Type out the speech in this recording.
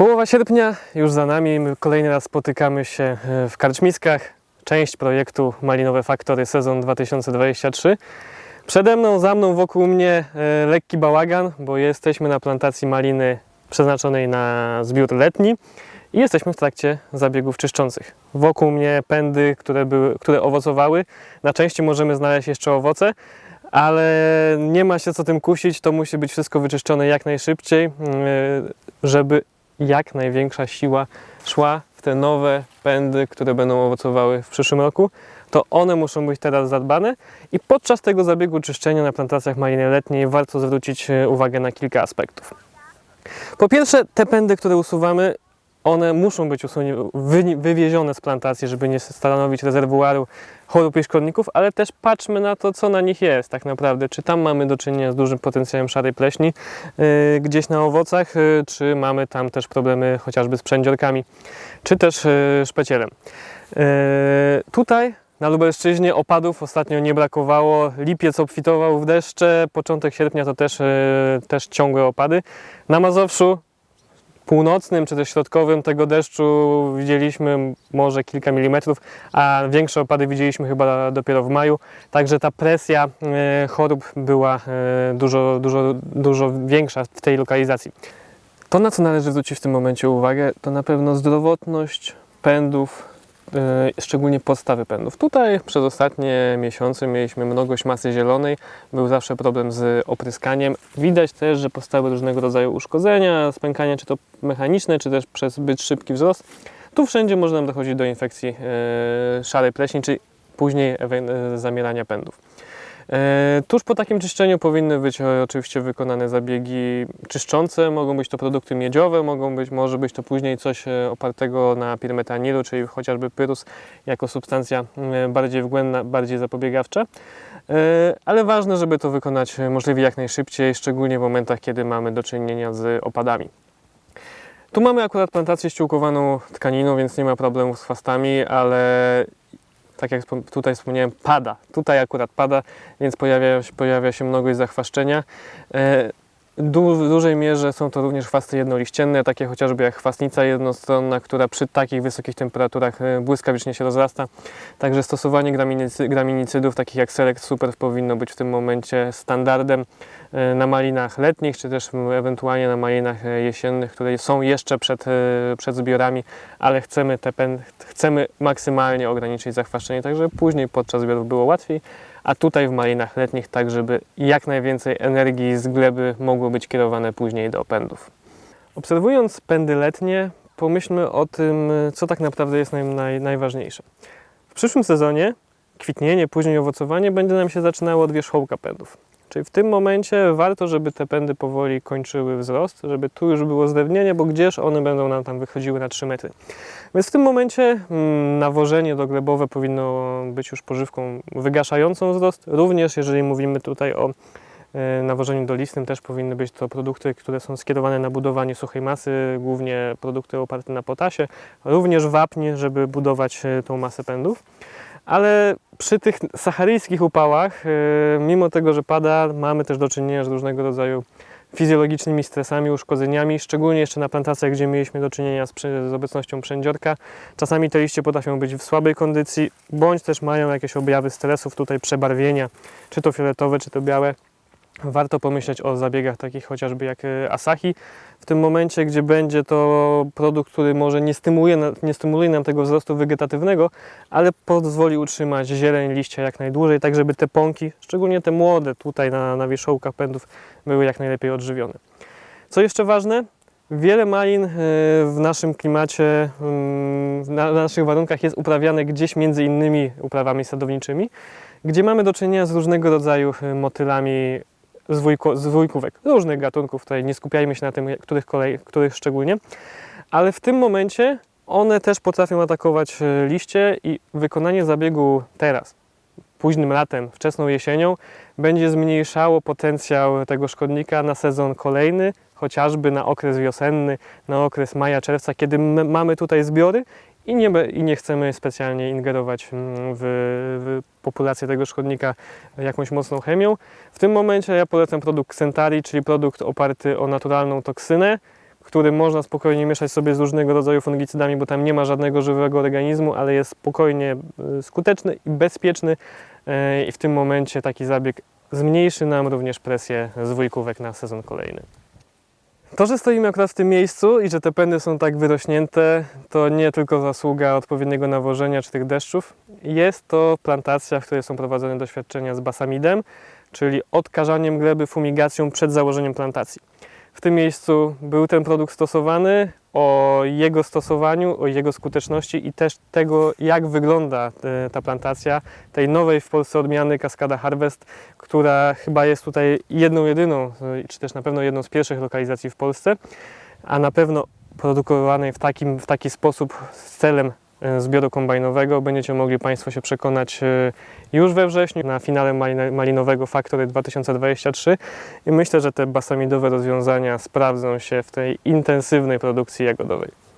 Połowa sierpnia już za nami. My kolejny raz spotykamy się e, w Karczmiskach. Część projektu Malinowe Faktory sezon 2023. Przede mną, za mną, wokół mnie e, lekki bałagan, bo jesteśmy na plantacji maliny przeznaczonej na zbiór letni i jesteśmy w trakcie zabiegów czyszczących. Wokół mnie pędy, które, były, które owocowały. Na części możemy znaleźć jeszcze owoce, ale nie ma się co tym kusić, to musi być wszystko wyczyszczone jak najszybciej, yy, żeby jak największa siła szła w te nowe pędy, które będą owocowały w przyszłym roku. To one muszą być teraz zadbane i podczas tego zabiegu czyszczenia na plantacjach maliny letniej warto zwrócić yy, uwagę na kilka aspektów. Po pierwsze, te pędy, które usuwamy, one muszą być usunie- wy- wywiezione z plantacji, żeby nie stanowić rezerwuaru chorób i szkodników, ale też patrzmy na to, co na nich jest tak naprawdę. Czy tam mamy do czynienia z dużym potencjałem szarej pleśni yy, gdzieś na owocach, yy, czy mamy tam też problemy chociażby z przędziorkami, czy też yy, szpecielem. Yy, tutaj na Lubelszczyźnie opadów ostatnio nie brakowało. Lipiec obfitował w deszcze, początek sierpnia to też, też ciągłe opady. Na Mazowszu północnym czy też środkowym tego deszczu widzieliśmy może kilka milimetrów, a większe opady widzieliśmy chyba dopiero w maju. Także ta presja e, chorób była e, dużo, dużo, dużo większa w tej lokalizacji. To, na co należy zwrócić w tym momencie uwagę, to na pewno zdrowotność pędów, szczególnie podstawy pędów. Tutaj przez ostatnie miesiące mieliśmy mnogość masy zielonej, był zawsze problem z opryskaniem. Widać też, że powstały różnego rodzaju uszkodzenia, spękania, czy to mechaniczne, czy też przez zbyt szybki wzrost. Tu wszędzie może nam dochodzić do infekcji e, szarej pleśni, czy później e, zamierania pędów. E, Tuż po takim czyszczeniu powinny być e, oczywiście wykonane zabiegi czyszczące. Mogą być to produkty miedziowe, mogą być, może być to później coś e, opartego na pirmetanilu, czyli chociażby pyrus jako substancja m, bardziej wgłębna, bardziej zapobiegawcza. Ale ważne, żeby to wykonać możliwie jak najszybciej, szczególnie w momentach, kiedy mamy do czynienia z opadami. Tu mamy akurat plantację ściółkowaną tkaniną, więc nie ma problemów z chwastami, ale tak jak tutaj wspomniałem, pada. Tutaj akurat pada, więc pojawia, pojawia się mnogość zachwaszczenia. Du- w dużej mierze są to również chwasty jednoliścienne, takie chociażby jak chwastnica jednostronna, która przy takich wysokich temperaturach e, błyskawicznie się rozrasta. Także stosowanie graminicy, graminicydów, takich jak Select Super, powinno być w tym momencie standardem e, na malinach letnich, czy też ewentualnie na malinach e, jesiennych, które są jeszcze przed, przed zbiorami, ale chcemy, te chcemy maksymalnie ograniczyć zachwaszczenie, tak żeby później podczas zbiorów było łatwiej, a tutaj w malinach letnich tak, żeby jak najwięcej energii z gleby mogło być kierowane później do pędów. Obserwując pędy letnie, pomyślmy o tym, co tak naprawdę jest naj, najważniejsze. W przyszłym sezonie kwitnienie, później owocowanie będzie nam się zaczynało od wierzchołka pędów. Czyli w tym momencie warto, żeby te pędy powoli kończyły wzrost, żeby tu już było zdrewnienie, bo gdzież one będą nam tam wychodziły na 3 metry. Więc w tym momencie mm, nawożenie doglebowe powinno być już pożywką wygaszającą wzrost. Również jeżeli mówimy tutaj o e, nawożeniu dolistym, też powinny być to produkty, które są skierowane na budowanie suchej masy, głównie produkty oparte na potasie, również wapnie, żeby budować e, tą masę pędów. Ale przy tych saharyjskich upałach, e, mimo tego, że pada, mamy też do czynienia z różnego rodzaju fizjologicznymi stresami, uszkodzeniami, szczególnie jeszcze na plantacjach, gdzie mieliśmy do czynienia z, z obecnością przędziorka. Czasami te liście potrafią być w słabej kondycji, bądź też mają jakieś objawy stresów, tutaj przebarwienia, czy to fioletowe, czy to białe. Warto pomyśleć o zabiegach takich chociażby jak e, Asahi. W tym momencie, gdzie będzie to produkt, który może nie stymuluje, nie stymuluje nam tego wzrostu wegetatywnego, ale pozwoli utrzymać zieleń liścia jak najdłużej, tak żeby te pąki, szczególnie te młode tutaj na, na wierzchołkach pędów, były jak najlepiej odżywione. Co jeszcze ważne? Wiele malin e, w naszym klimacie, mm, na naszych warunkach jest uprawiane gdzieś między innymi uprawami sadowniczymi, gdzie mamy do czynienia z różnego rodzaju e, motylami z, wujko, z wujkówek, różnych gatunków. Tutaj nie skupiajmy się na tym, których, kolej, których szczególnie, ale w tym momencie one też potrafią atakować e, liście i wykonanie zabiegu teraz, późnym latem, wczesną jesienią, będzie zmniejszało potencjał tego szkodnika na sezon kolejny, chociażby na okres wiosenny, na okres maja-czerwca, kiedy mamy tutaj zbiory i nie, i nie chcemy specjalnie ingerować mm, w, w populację tego szkodnika jakąś mocną chemią. W tym momencie ja polecam produkt Xentari, czyli produkt oparty o naturalną toksynę, który można spokojnie mieszać sobie z różnego rodzaju fungicydami, bo tam nie ma żadnego żywego organizmu, ale jest spokojnie y, skuteczny i bezpieczny y, i w tym momencie taki zabieg zmniejszy nam również presję z dwójkówek na sezon kolejny. To, że stoimy akurat w tym miejscu i że te pędy są tak wyrośnięte, to nie tylko zasługa odpowiedniego nawożenia czy tych deszczów. Jest to plantacja, w której są prowadzone doświadczenia z basamidem, czyli odkażaniem gleby fumigacją przed założeniem plantacji. W tym miejscu był ten produkt stosowany, o jego stosowaniu, o jego skuteczności i też tego, jak wygląda e, ta plantacja tej nowej w Polsce odmiany Kaskada Harvest, która chyba jest tutaj jedną, jedyną, e, czy też na pewno jedną z pierwszych lokalizacji w Polsce, a na pewno produkowanej w, takim, w taki sposób z celem zbioru kombajnowego. Będziecie mogli Państwo się przekonać e, już we wrześniu na finale malin- malinowego Factory 2023 i myślę, że te basamidowe rozwiązania sprawdzą się w tej intensywnej produkcji jagodowej.